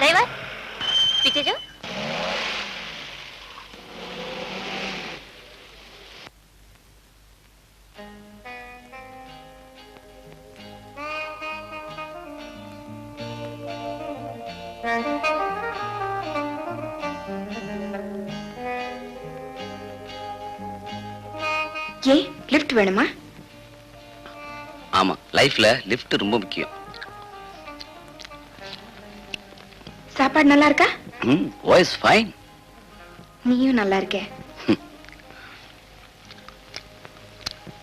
Driver பிச்சேஜா ஏன் lift வேணுமா? ஆமா லைஃப்ல லிஃப்ட் ரொம்ப முக்கியம். சாப்பாடு நல்லா இருக்கா ம் வாய்ஸ் ஃபைன் நீயும் நல்லா இருக்க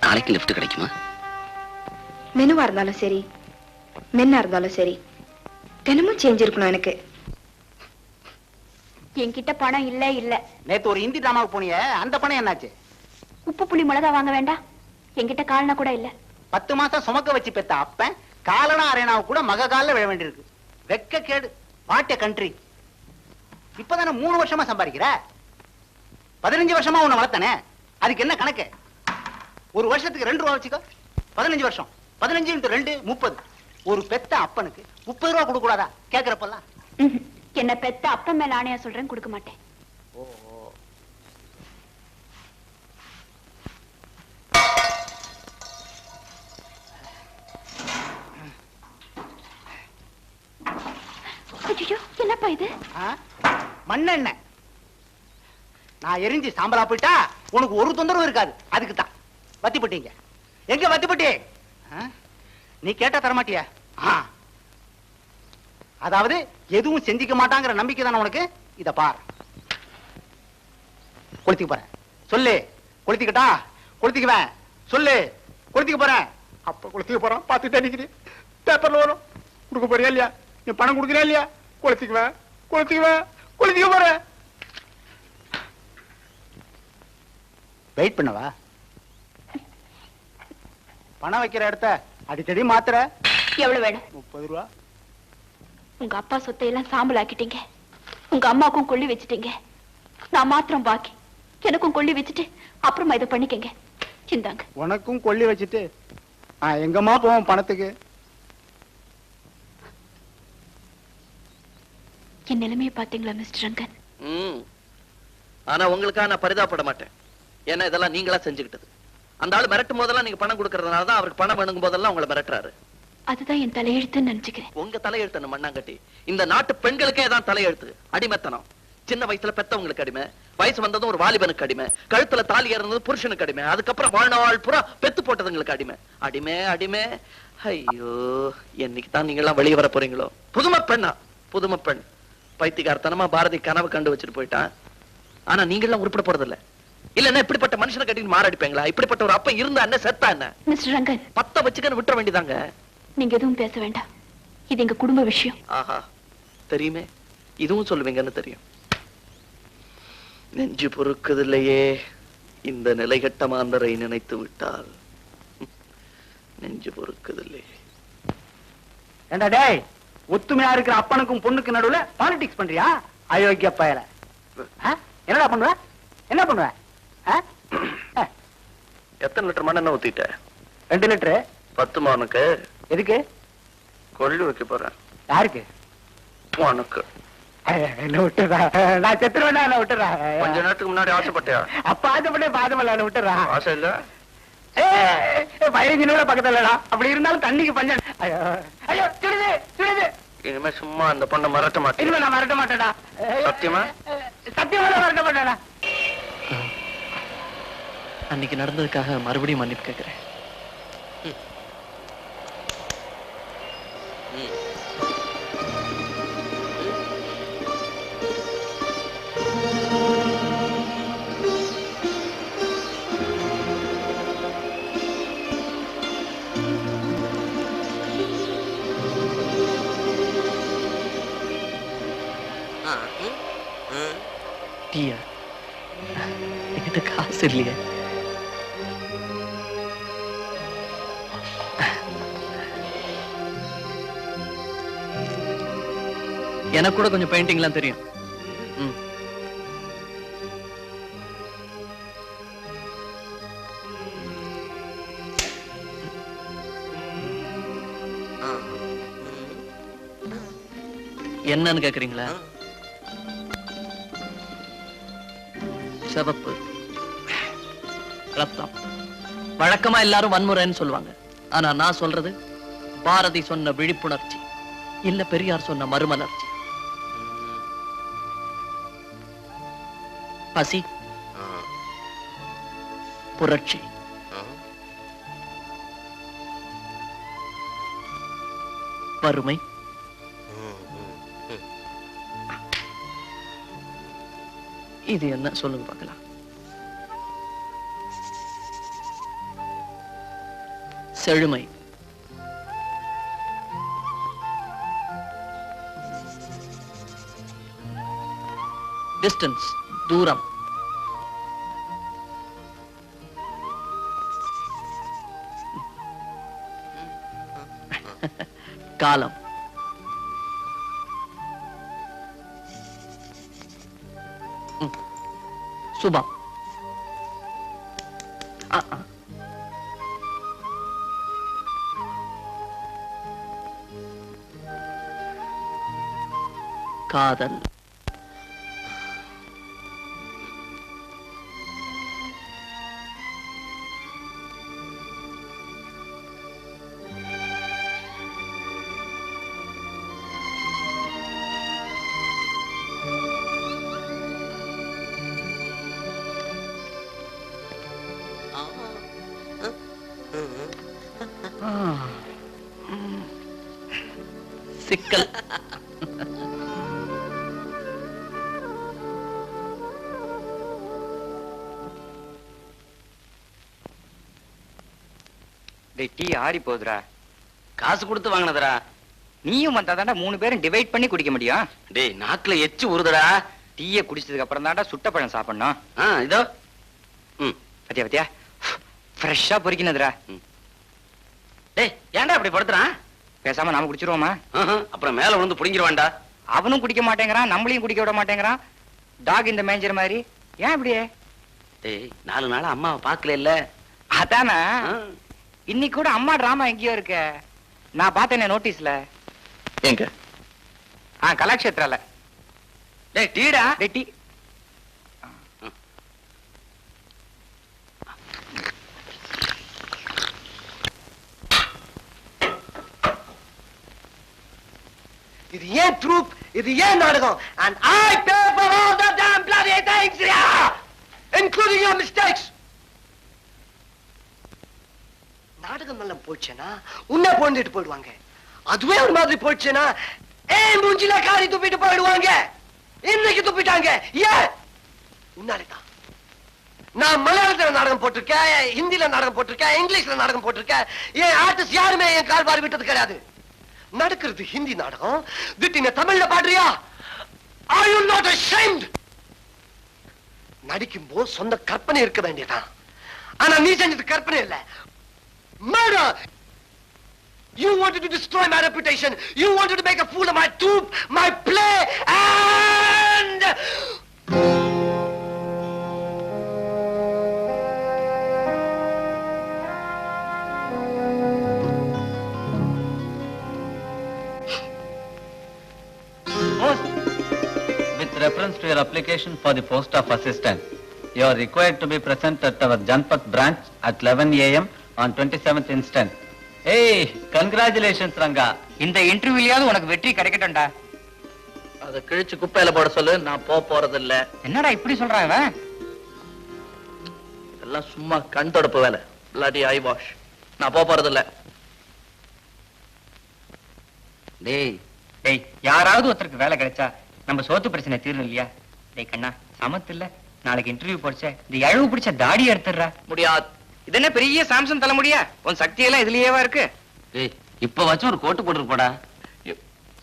நாளைக்கு லிஃப்ட் கிடைக்குமா? மெனுவா இருந்தாலும் சரி மென்னா இருந்தாலும் சரி தினமும் சேஞ்ச் இருக்கணும் எனக்கு. என்கிட்ட பணம் இல்ல இல்ல. நேத்து ஒரு ஹிந்தி டிராமாவுக்கு போனியே அந்த பணம் என்னாச்சு? உப்பு புளி மிளகா வாங்க வேண்டாம். என்கிட்ட கால்னா கூட இல்ல. பத்து மாசம் சுமக்க வச்சு பெத்த அப்பன் காலனா அரேனாவு கூட மக காலில் விழ வேண்டியிருக்கு. வெக்க கேடு. வாட் கண்ட்ரி இப்பதானே மூணு வருஷமா சம்பாதிக்கிற? பதினஞ்சு வருஷமா உன்னை வளர்த்தனே? அதுக்கு என்ன கணக்கு? ஒரு வருஷத்துக்கு ரெண்டு ரூபா வச்சுக்கோ. பதினஞ்சு வருஷம். பதினஞ்சு இன்ட்டு ரெண்டு முப்பது. ஒரு பெத்த அப்பனுக்கு முப்பது ரூபா கொடுக்க கூடாதா கேக்குறப்பெல்லாம். என்ன பெத்த அப்ப மேல ஆணையா சொல்றேன் கொடுக்க மாட்டேன். ஐயோ என்னப்பா இது? மண்ணெண்ண நான் எரிஞ்சு சாம்பலா போயிட்டா உனக்கு ஒரு தொந்தரவு இருக்காது. அதுக்கு தான் வத்தி போட்டீங்க எங்க வத்தி போட்டி? நீ கேட்டா தரமாட்டியா? அதாவது எதுவும் செஞ்சுக்க மாட்டாங்கிற நம்பிக்கை தானே உனக்கு? இத பார். கொளுத்திக்க போறேன். சொல்லு. கொளுத்திக்கிட்டா? கொளுத்திக்குவேன். சொல்லு. கொளுத்திக்க போறேன். அப்ப கொளுத்திக்க போறேன். பார்த்துட்டே நிக்கிறேன் பேப்பர்ல வரும். கொடுக்க போறியா இல்லையா? நீ பணம் கொடுக்குறியா இல்லையா? கொளுத்திக்குவேன் கொளுத்திக்குவேன் கொளுத்திக்க போறேன் வெயிட் பண்ணவா? பணம் வைக்கிற இடத்த அடிக்கடி மாத்துற. எவ்வளவு வேணும்? முப்பது ரூபா. உங்க அப்பா சொத்தை எல்லாம் சாம்பல் ஆக்கிட்டீங்க. உங்க அம்மாக்கும் கொள்ளி வச்சுட்டீங்க. நான் மாத்திரம் பாக்கி. எனக்கும் கொள்ளி வச்சுட்டு அப்புறமா இதை பண்ணிக்கங்க. இந்தாங்க. உனக்கும் கொள்ளி வச்சுட்டு எங்கம்மா போவோம் பணத்துக்கு? என் நிலைமையை பாத்தீங்களா மிஸ்டர் ரங்கன்? ஆனா உங்களுக்காக நான் பரிதாபப்பட மாட்டேன் ஏன்னா இதெல்லாம் நீங்களா செஞ்சுக்கிட்டது. அந்த ஆள் மிரட்டும் போதெல்லாம் நீங்க பணம் கொடுக்கறதுனால தான் அவருக்கு பணம் வேணுங்கும் போதெல்லாம் உங்களை மிரட்டுறாரு. அதுதான் என் தலையெழுத்துன்னு நினைச்சுக்கிறேன். உங்க தலையெழுத்து மண்ணாங்கட்டி. இந்த நாட்டு பெண்களுக்கே தான் தலையெழுத்து. அடிமைத்தனம். சின்ன வயசுல பெத்தவங்களுக்கு அடிமை. வயசு வந்ததும் ஒரு வாலிபனுக்கு அடிமை. கழுத்துல தாலி ஏறினது புருஷனுக்கு அடிமை. அதுக்கப்புறம் வாழ்நாள் பூரா பெத்து போட்டதுங்களுக்கு அடிமை. அடிமை அடிமை. ஐயோ என்னைக்கு தான் நீங்க எல்லாம் வெளியே வர போறீங்களோ? புதுமை பெண்ணா புதுமை பெண் பைத்தியக்காரத்தனமா பாரதி கனவு கண்டு வச்சுட்டு போயிட்டான். ஆனா நீங்க எல்லாம் உருப்பட போறது இல்ல இல்லன்னா இப்படிப்பட்ட மனுஷனை கட்டின்னு மாரடிப்பீங்களா இப்படிப்பட்ட ஒரு அப்ப இருந்தா என்ன செத்தா என்ன? மிஸ்டர் ரங்கன். பத்த வச்சுக்கன்னு விட்டுற வேண்டியதாங்க. நீங்க எதுவும் பேச வேண்டாம். இது எங்க குடும்ப விஷயம். ஆஹா தெரியுமே. இதுவும் சொல்லுவீங்கன்னு தெரியும். நெஞ்சு பொறுக்குதில்லையே. இந்த நிலைகட்ட மாந்தரை நினைத்து விட்டால். நெஞ்சு பொறுக்குதில்லை ஏண்டா டேய் ஒத்துமையா இருக்கிற அப்பனுக்கும் பொண்ணுக்கு நடுவுல பாலிடிக்ஸ் பண்றியா? அயோக்கிய பயல? என்னடா பண்ணுவ? என்ன பண்ணுவ? எத்தனை லிட்டர் மண்ணெண்ணெய் ஊத்திட்ட? ரெண்டு லிட்டரு. பத்துமா உனக்கு எதுக்கு? கொள்ளி வைக்க போறேன். யாருக்கு? உனக்கு நான் செத்துருவேன் விட்டுறா கொஞ்ச நேரத்துக்கு முன்னாடி ஆசைப்பட்டியா? அப்ப ஆசைப்பட்டே பாதமல்ல விட்டுறா ஆசை இல்ல? நிமிடம் பக்கத்துல இல்லடா அப்படி இருந்தாலும் தண்ணிக்கு பஞ்சம் ஐயோ சுடுது சுடுது. இனிமே சும்மா அந்த பொண்ணை மறட்ட மாட்டேன். இனிமே நான் மறக்க மாட்டேடா சத்தியமா? சத்தியமா நான் மறக்க மாட்டேடா அன்னைக்கு நடந்ததுக்காக மறுபடியும் மன்னிப்பு கேட்கிறேன். டீயா? என்கிட்ட காசு இல்லையே. எனக்கு கூட கொஞ்சம் பெயிண்டிங்லாம் தெரியும். என்னன்னு கேக்குறீங்களா? சிவப்பு. ரத்தம் வழக்கமா எல்லாரும் வன்முறைன்னு சொல்லுவாங்க. ஆனா நான் சொல்றது பாரதி சொன்ன விழிப்புணர்ச்சி. இல்ல பெரியார் சொன்ன மறுமலர்ச்சி. பசி. புரட்சி. வறுமை. இது என்ன? சொல்லுங்க பார்க்கலாம். செழுமை. டிஸ்டன்ஸ் தூரம். காலம். சுபம் ஆ, ஆ. காதல் சிக்கல். டேய் டீ ஆறி போகுதுடா காசு கொடுத்து வாங்கினதுடா. நீயும் வந்தாதான்டா மூணு பேரும் டிவைட் பண்ணி குடிக்க முடியும். டேய் நாக்குல எச்சு உருதுடா டீயை குடிச்சதுக்கு அப்புறம் தான்டா சுட்ட பழம் சாப்பிடணும். ஆ இதோ. ம் பத்தியா பத்தியா? ஃப்ரெஷ்ஷா பொறிக்கினதுடா. டேய் ஏன்டா அப்படி படுத்துறான்? பேசாம நாம குடிச்சிருவோமா? அப்புறம் மேல விழுந்து புடிங்கிருவான்டா. அவனும் குடிக்க மாட்டேங்கிறான் நம்மளையும் குடிக்க விட மாட்டேங்கிறான். டாக் இந்த மேஞ்சர் மாதிரி. ஏன் இப்படியே? டேய் நாலு நாளா அம்மாவை பார்க்கல இல்ல? அதானே? இன்னைக்கு கூட அம்மா டிராமா எங்கேயோ இருக்க. நான் பார்த்தேனே நோட்டீஸ்ல எங்க? ஆ கலாக்ஷேத்ரால டேய் டீடா. டேய் டீ இது ஏன் ட்ரூப்? இது ஏன் நாடகம்? And I pay for all the damn bloody things yeah including your mistakes நாடகம் நல்லா போச்சுன்னா உன்னை போந்துட்டு போயிடுவாங்க. அதுவே ஒரு மாதிரி போச்சுன்னா ஏன் மூஞ்சில காரி துப்பிட்டு போயிடுவாங்க? இன்னைக்கு துப்பிட்டாங்க. ஏன்? உன்னாலதான். நான் மலையாளத்துல நாடகம் போட்டிருக்கேன் ஹிந்தில நாடகம் போட்டிருக்கேன் இங்கிலீஷ்ல நாடகம் போட்டிருக்கேன். என் ஆர்டிஸ்ட் யாருமே என் கால் விட்டது கிடையாது. நடக்கிறது ஹிந்தி நாடகம் திட்டின தமிழ்ல பாடுறியா ஆர் யூ நாட் அஷைம்ட் நடிக்கும் போது சொந்த கற்பனை இருக்க வேண்டியதான் ஆனா நீ செஞ்சது கற்பனை இல்ல murder You wanted to destroy my reputation. You wanted to make a fool of my troupe, my play. Your application for the post of assistant, you are required to be present at our Janpat branch at 11 a.m. on 27th instant. Hey, congratulations, Ranga. இந்த இன்டர்வியூலயாவது உனக்கு வெற்றி கிடைக்கட்டும்டா. அதை கிழிச்சு குப்பையில போட சொல்லு நான் போக போறது இல்ல என்னடா இப்படி சொல்றான் இவன்? இதெல்லாம் சும்மா கண் தொடப்பு வேலை. இல்லாட்டி ஐ வாஷ் நான் போக போறது இல்ல டேய் டேய் யாராவது ஒருத்தருக்கு வேலை கிடைச்சா நம்ம சோத்து பிரச்சனை தீரும் இல்லையா? கண்ணா சமத்து இல்ல. நாளைக்கு இன்டர்வியூ படிச்ச. இந்த இழவு பிடிச்ச தாடி எடுத்துடுறா. முடியாது. இது என்ன பெரிய சாம்சங் தலைமுடியா? உன் சக்தி எல்லாம் இதுலயேவா இருக்கு? டேய் இப்ப வச்சும் ஒரு கோட்டு போட்டுட்டு போடா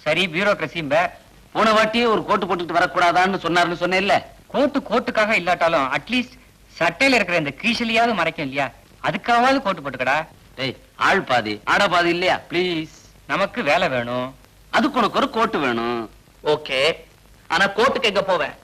சரி பியூரோக்ரஸிம்ப போன வாட்டியே ஒரு கோட்டு போட்டுட்டு வரக்கூடாதான்னு சொன்னாருன்னு சொன்னேன்ல. கோட்டு கோட்டுக்காக இல்லாட்டாலும் அட்லீஸ்ட் சட்டையில இருக்கிற இந்த கீசலியாவது மறைக்கும் இல்லையா? அதுக்காவது கோட்டு போட்டுக்கடா. டேய் ஆள் பாதி ஆட பாதி இல்லையா? ப்ளீஸ் நமக்கு வேலை வேணும். அதுக்கு உனக்கு ஒரு கோட்டு வேணும். ஓகே. ஆனா கோர்ட்டுக்கு எங்க போவேன்?